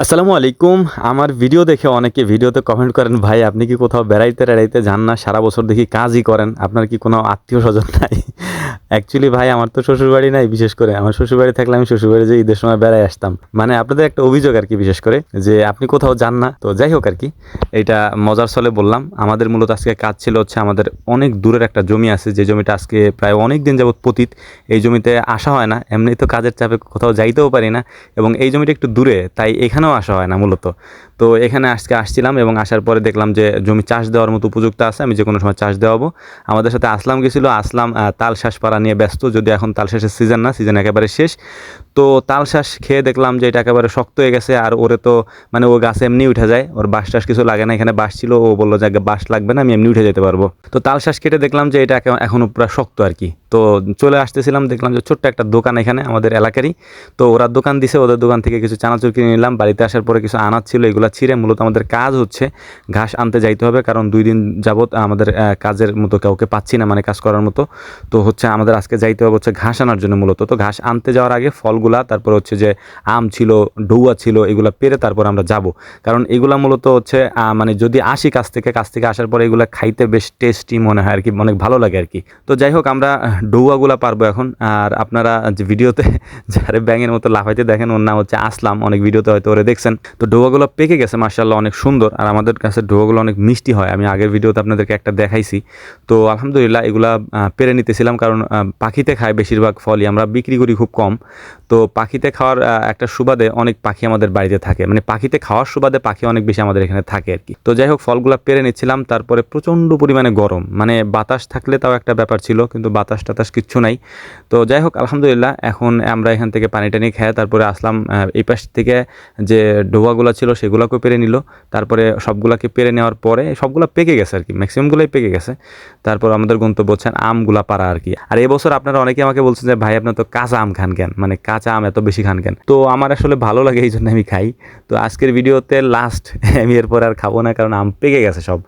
আসসালামু আলাইকুম। আমার ভিডিও দেখে অনেকে ভিডিওতে কমেন্ট করেন, ভাই, আপনি কি কোথাও বেড়াইতে টেড়াইতে যান না? সারা বছর দেখি কাজই করেন। আপনার কি কোনো আত্মীয় স্বজন নাই? অ্যাকচুয়ালি ভাই, আমার তো শ্বশুরবাড়ি নাই বিশেষ করে। আমার শ্বশুরবাড়ি থাকলে আমি শ্বশুরবাড়ি যে ঈদের সময় বেড়াই আসতাম। মানে আপনাদের একটা অভিযোগ আর কি বিশেষ করে, যে আপনি কোথাও যান না। তো যাই হোক আর কি, এটা মজার ছলে বললাম। আমাদের মূলত আজকে কাজ ছিল হচ্ছে আমাদের অনেক দূরের একটা জমি আছে। যে জমিটা আজকে প্রায় অনেক দিন যাবত পতিত। এই জমিতে আসা হয় না। এমনি তো কাজের চাপে কোথাও যাইতেও পারি না। এবং এই জমিটা একটু দূরে। তাই এখানেও আসা হয় না মূলত। তো এখানে আজকে আসছিলাম এবং আসার পরে দেখলাম যে জমি চাষ দেওয়ার মতো উপযুক্ত আছে, আমি যে কোনো সময় চাষ দেওয়াবো। আমাদের সাথে আসলাম গেছিল আসলাম তাল শ্বাস পাড়া নিয়ে ব্যস্ত যদি এখন তাল শ্বাসের সিজন না সিজন একেবারে শেষ। তো তাল শ্বাস খেয়ে দেখলাম যে এটা একেবারে শক্ত হয়ে গেছে আর ওরে তো মানে ও গাছে এমনি উঠে যায়, ওর বাঁশ টাস কিছু লাগে না, এখানে বাঁশ ছিল, ও বলল যে বাঁশ লাগবে না, আমি এমনি উঠে যেতে পারব। তো তাল শ্বাস কেটে দেখলাম যে এটা একে- এখনও পুরো শক্ত আর কি। তো চলে আসতেছিলাম, দেখলাম যে ছোট্ট একটা দোকান এখানে আমাদের এলাকারই। তো ওরা দোকান দিছে, ওদের দোকান থেকে কিছু চানাচুর কিনে নিলাম। বাড়িতে আসার পরে কিছু আনাজ ছিল, এগুলো ছিঁড়ে মূলত আমাদের কাজ হচ্ছে ঘাস আনতে যাইতে হবে, কারণ দুই দিন যাবত আমাদের কাজের মতো কাউকে পাচ্ছি না মানে কাজ করার মতো। তো হচ্ছে আমাদের আজকে যাইতে হবে হচ্ছে ঘাস আনার জন্য মূলত। তো ঘাস আনতে যাওয়ার আগে ফলগুলা, তারপর হচ্ছে যে আম ছিল, ডৌয়া ছিল, এগুলো পেরে তারপর আমরা যাব। কারণ এগুলা মূলত হচ্ছে মানে যদি আসি কাছ থেকে কাছ থেকে আসার পরে এগুলো খাইতে বেশ টেস্টি মনে হয় আর কি, অনেক ভালো লাগে আর কি। তো যাই হোক, আমরা ডৌয়াগুলা পারব এখন। আর আপনারা যে ভিডিওতে যারা ব্যাঙের মতো লাফাইতে দেখেন, ওর নাম হচ্ছে আসলাম। অনেক ভিডিওতে হয়তো ওরে দেখছেন। তো ডোয়াগুলো পেকে গেছে মার্শাল্লাহ অনেক সুন্দর। আর আমাদের কাছে ডোয়াগুলো অনেক মিষ্টি হয়। আমি আগের ভিডিওতে আপনাদেরকে একটা দেখাইছি। তো আলহামদুলিল্লাহ, এগুলা পেরে নিতেছিলাম। কারণ পাখিতে খায় বেশিরভাগ ফলই। আমরা বিক্রি করি খুব কম। তো পাখিতে খাওয়ার একটা সুবাদে অনেক পাখি আমাদের বাড়িতে থাকে। মানে পাখিতে খাওয়ার সুবাদে পাখি অনেক বেশি আমাদের এখানে থাকে আর কি। তো যাই হোক, ফলগুলো পেরে নিচ্ছিলাম। তারপরে প্রচণ্ড পরিমাণে গরম। মানে বাতাস থাকলে তাও একটা ব্যাপার ছিল, কিন্তু বাতাস টাতাস কিচ্ছু নাই। তো যাই হোক, আলহামদুলিল্লাহ, এখন আমরা এখান থেকে পানি টানি খেয়ে তারপরে আসলাম এই পাশ থেকে যে ডোবাগুলো ছিল সেগুলোকেও পেরে নিল। তারপরে সবগুলাকে পেরে নেওয়ার পরে সবগুলো পেকে গেছে আর কি, ম্যাক্সিমামগুলোই পেকে গেছে। তারপর আমাদের গন্তব্য হচ্ছে আমগুলা পারা আর কি। আর এবছর আপনারা অনেকে আমাকে বলছেন যে, ভাই আপনার তো কাঁচা আম খান কেন? মানে কাঁচা আম এত বেশি খান কেন? তো আমার আসলে ভালো লাগে এই জন্য আমি খাই। তো আজকের ভিডিওতে লাস্ট আমি এরপর আর খাব না, কারণ আম পেকে গেছে সব।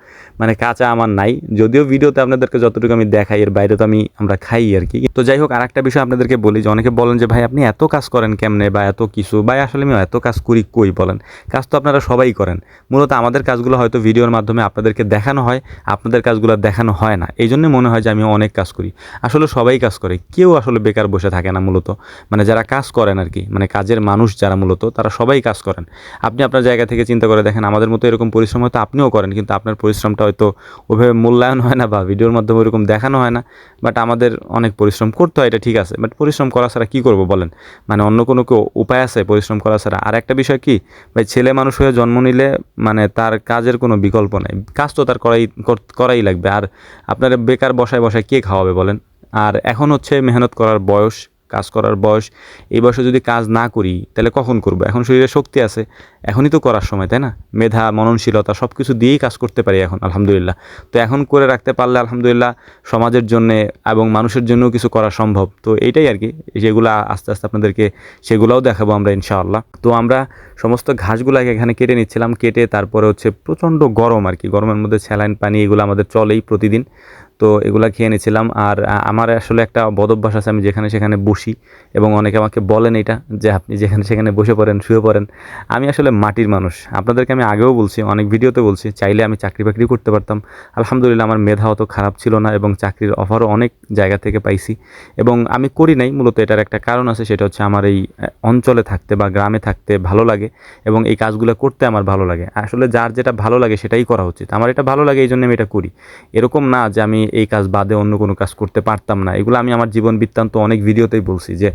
মানে কাঁচা আমার নাই। যদিও ভিডিওতে আপনাদেরকে যতটুকু আমি দেখাই, এর বাইরে তো আমি, আমরা খাই আর কি। তো যাই হোক, আরেকটা বিষয় আপনাদেরকে বলি যে, অনেকে বলেন যে, ভাই, আপনি এত কাজ করেন কেমনে বা এত কিছু? বা আসলে আমি এত কাজ করি কই বলেন? কাজ তো আপনারা সবাই করেন। মূলত আমাদের কাজগুলো হয়তো ভিডিওর মাধ্যমে আপনাদেরকে দেখানো হয়, আপনাদের কাজগুলো দেখানো হয় না। এই জন্য মনে হয় যে আমি অনেক কাজ করি। আসলে সবাই কাজ করে, কেউ আসলে বেকার বসে থাকে না মূলত। মানে যারা কাজ করেন আর কি মানে কাজের মানুষ যারা মূলত, তারা সবাই কাজ করেন। আপনি আপনার জায়গা থেকে চিন্তা করে দেখেন, আমাদের মতো এরকম পরিশ্রম হয়তো আপনিও করেন, কিন্তু আপনার পরিশ্রমটা হয়তো ওভাবে মূল্যায়ন হয় না বা ভিডিওর মাধ্যমে ওইরকম দেখানো হয় না। বাট আমাদের অনেক পরিশ্রম করতে হয়, এটা ঠিক আছে। বাট পরিশ্রম করা ছাড়া কী করব বলেন? মানে অন্য কোনো কেউ উপায় আছে পরিশ্রম করা ছাড়া? আর একটা বিষয় কি? ভাই, ছেলে মানুষ হয়ে জন্ম নিলে মানে তার কাজের কোনো বিকল্প নেই। কাজ তো তার করাই, কর- করাই লাগবে। আর আপনার বেকার বসায় বসায় কে খাওয়াবে বলেন? আর এখন হচ্ছে মেহনত করার বয়স কাজ করার বয়স, এই বয়সে যদি কাজ না করি, তাহলে কখন করব? এখন শরীরে শক্তি আছে, এখনই তো করার সময়, তাই না? মেধা, মননশীলতা সব কিছু দিয়েই কাজ করতে পারি এখন, আলহামদুলিল্লাহ। তো এখন করে রাখতে পারলে আলহামদুলিল্লাহ সমাজের জন্য এবং মানুষের জন্যও কিছু করা সম্ভব। তো এইটাই আর কি যেগুলো আস্তে আস্তে আপনাদেরকে সেগুলোও দেখাবো আমরা ইনশাআল্লাহ। তো আমরা সমস্ত ঘাসগুলাকে এখানে কেটে নিচ্ছিলাম, কেটে তারপরে হচ্ছে প্রচণ্ড গরম আর কি, গরমের মধ্যে স্যালাইন পানি এগুলো আমাদের চলেই প্রতিদিন। তো এগুলা খেয়ে নিয়েছিলাম। আর আমার আসলে একটা বদ অভ্যাস আছে, আমি যেখানে সেখানে বসি এবং অনেকে আমাকে বলেন এটা, যে আপনি যেখানে সেখানে বসে পড়েন, শুয়ে পড়েন। আমি আসলে মাটির মানুষ। আপনাদেরকে আমি আগেও বলছি, অনেক ভিডিওতে বলছি, চাইলে আমি চাকরি বাকরি করতে পারতাম। আলহামদুলিল্লাহ আমার মেধা অত খারাপ ছিল না এবং চাকরির অফারও অনেক জায়গা থেকে পাইছি। এবং আমি করি নাই, মূলত এটার একটা কারণ আছে, সেটা হচ্ছে আমার এই অঞ্চলে থাকতে বা গ্রামে থাকতে ভালো লাগে এবং এই কাজগুলো করতে আমার ভালো লাগে। আসলে যার যেটা ভালো লাগে সেটাই করা উচিত। আমার এটা ভালো লাগে এই জন্য আমি এটা করি। এরকম না যে আমি এই কাজ বাদে অন্য কোনো কাজ করতে পারতাম না। এগুলো আমি আমার জীবন বৃত্তান্ত অনেক ভিডিওতেই বলছি যে,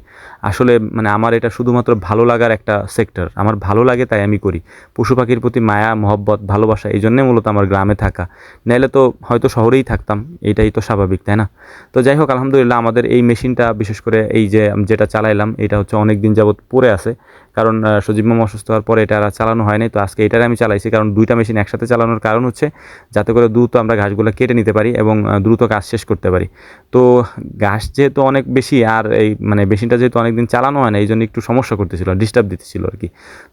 আসলে মানে আমার এটা শুধুমাত্র ভালো লাগার একটা সেক্টর। আমার ভালো লাগে তাই আমি করি। পশু পাখির প্রতি মায়া, মহব্বত, ভালোবাসা, এই জন্যে মূলত আমার গ্রামে থাকা। নাইলে তো হয়তো শহরেই থাকতাম, এটাই তো স্বাভাবিক, তাই না? তো যাই হোক, আলহামদুলিল্লাহ আমাদের এই মেশিনটা, বিশেষ করে এই যে যেটা চালাইলাম, এটা হচ্ছে অনেক দিন যাবত পড়ে আছে। কারণ সজীব মামা অসুস্থ হওয়ার পরে এটা আর চালানো হয়নি তো আজকে এটার আমি চালাইছি, কারণ দুইটা মেশিন একসাথে চালানোর কারণ হচ্ছে, যাতে করে দ্রুত আমরা ঘাসগুলো কেটে নিতে পারি এবং দ্রুত কাজ শেষ করতে পারি। তো ঘাস যেহেতু অনেক বেশি, আর এই মানে মেশিনটা যেহেতু অনেক দিন চালানো হয় না এই জন্য একটু সমস্যা করতেছিল ডিস্টার্ব দিতেছিল আর কি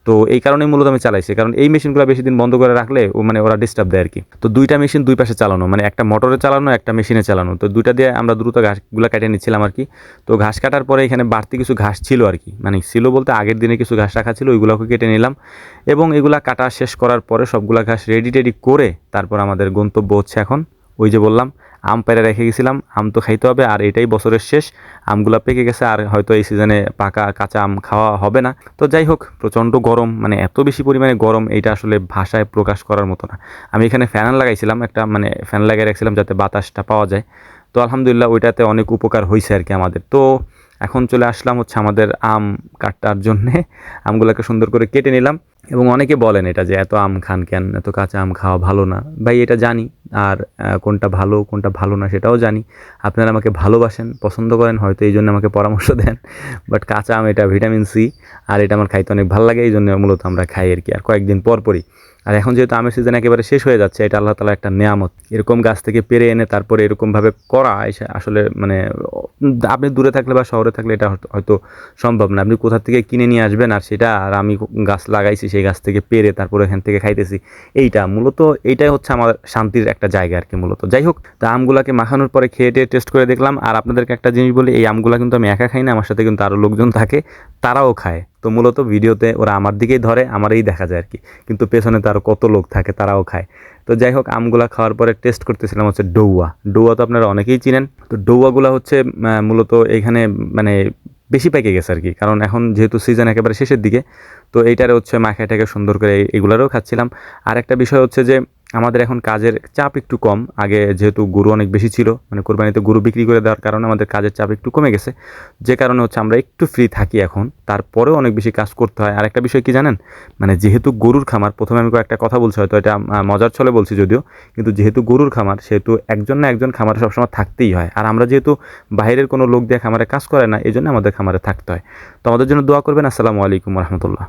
তো এই কারণেই মূলত আমি চালাইছি, কারণ এই মেশিনগুলো বেশি দিন বন্ধ করে রাখলে ও মানে ওরা ডিস্টার্ব দেয় আর কি তো দুইটা মেশিন দুই পাশে চালানো মানে একটা মোটরে চালানো, একটা মেশিনে চালানো। তো দুইটা দিয়ে আমরা দ্রুত ঘাসগুলো কেটে নিচ্ছিলাম আর কি তো ঘাস কাটার পরে এখানে বাড়তি কিছু ঘাস ছিল আর কি মানে ছিল বলতে আগের দিনে কিছু ঘাস রাখা ছিল, ওইগুলোকে কেটে নিলাম। এবং এগুলা কাটা শেষ করার পরে সবগুলা ঘাস রেডি টেডি করে তারপর আমাদের গন্তব্য হচ্ছে এখন ওই যে বললাম, আম পেরে রেখে গেছিলাম, আম তো খাইতে হবে, আর এটাই বছরের শেষ। আমগুলা পেকে গেছে, আর হয়তো এই সিজনে পাকা কাঁচা আম খাওয়া হবে না। তো যাই হোক, প্রচণ্ড গরম মানে এত বেশি পরিমাণে গরম, এইটা আসলে ভাষায় প্রকাশ করার মতো না। আমি এখানে ফ্যান লাগাইছিলাম, একটা মানে ফ্যান লাগিয়ে রাখছিলাম যাতে বাতাসটা পাওয়া যায়। তো আলহামদুলিল্লাহ, ওইটাতে অনেক উপকার হয়েছে আর কি আমাদের। তো এখন চলে আসলাম হচ্ছে আমাদের আম কাটার জন্যে। আমগুলোকে সুন্দর করে কেটে নিলাম। এবং অনেকে বলেন এটা যে এত আম খান কেন? এত কাঁচা আম খাওয়া ভালো না। ভাই, এটা জানি। আর কোনটা ভালো কোনটা ভালো না সেটাও জানি। আপনারা আমাকে ভালোবাসেন, পছন্দ করেন, হয়তো এই জন্য আমাকে পরামর্শ দেন। বাট কাঁচা আম, এটা ভিটামিন সি আর এটা আমার খাইতে অনেক ভালো লাগে এই জন্য মূলত আমরা খাই আর কি। আর কয়েকদিন পর পরই। আর এখন যেহেতু আমের সিজন একেবারে শেষ হয়ে যাচ্ছে, এটা আল্লাহ তালা একটা নেয়ামত। এরকম গাছ থেকে পেরে এনে তারপরে এরকমভাবে করা আসলে মানে আপনি দূরে থাকলে বা শহরে থাকলে এটা হয়তো- হয়তো সম্ভব না। আপনি কোথা থেকে কিনে নিয়ে আসবেন আর সেটা, আর আমি গাছ লাগাইছি সেই গাছ থেকে পেরে তারপরে এখান থেকে খাইতেছি। এইটা মূলত এইটাই হচ্ছে আমার শান্তির একটা জায়গা আর কি মূলত। যাই হোক, তা আমগুলাকে মাখানোর পরে খেয়ে টেয়ে টেস্ট করে দেখলাম। আর আপনাদেরকে একটা জিনিস বলি, এই আমগুলা কিন্তু আমি একা খাই না, আমার সাথে কিন্তু আরও লোকজন থাকে, তারাও খায়। তো মূলত ভিডিওতে ওরা আমার দিকেই ধরে, আমারই দেখা যায় আর কি কিন্তু পেছনে তো আরও কত লোক থাকে, তারাও খায়। তো যাই হোক, আমগুলা খাওয়ার পরে টেস্ট করতেছিলাম হচ্ছে ডৌয়া। ডৌয়া তো আপনারা অনেকেই চিনেন। তো ডৌয়াগুলা হচ্ছে মূলত এখানে মানে বেশি পেকে গেছে আর কি কারণ এখন যেহেতু সিজন একেবারে শেষের দিকে, তো এইটারে হচ্ছে মাখে মাখাটাকে সুন্দর করে এগুলারও খাচ্ছিলাম। আর একটা বিষয় হচ্ছে যে আমাদের এখন কাজের চাপ একটু কম। আগে যেহেতু গরু অনেক বেশি ছিল মানে কোরবানিতে গরু বিক্রি করে দেওয়ার কারণে আমাদের কাজের চাপ একটু কমে গেছে। যে কারণে হচ্ছে আমরা একটু ফ্রি থাকি এখন, তারপরেও অনেক বেশি কাজ করতে হয়। আর একটা বিষয় কি জানেন? মানে যেহেতু গরুর খামার, প্রথমে আমি একটা কথা বলছি, হয়তো এটা মজার ছলে বলছি যদিও, কিন্তু যেহেতু গরুর খামার, সেহেতু একজন না একজন খামারে সবসময় থাকতেই হয়। আর আমরা যেহেতু বাইরের কোনো লোক দিয়ে খামারে কাজ করে না, এই জন্য আমাদের খামারে থাকতে হয়। তো আমাদের জন্য দোয়া করবেন। আসসালামু আলাইকুম রহমতুল্লাহ।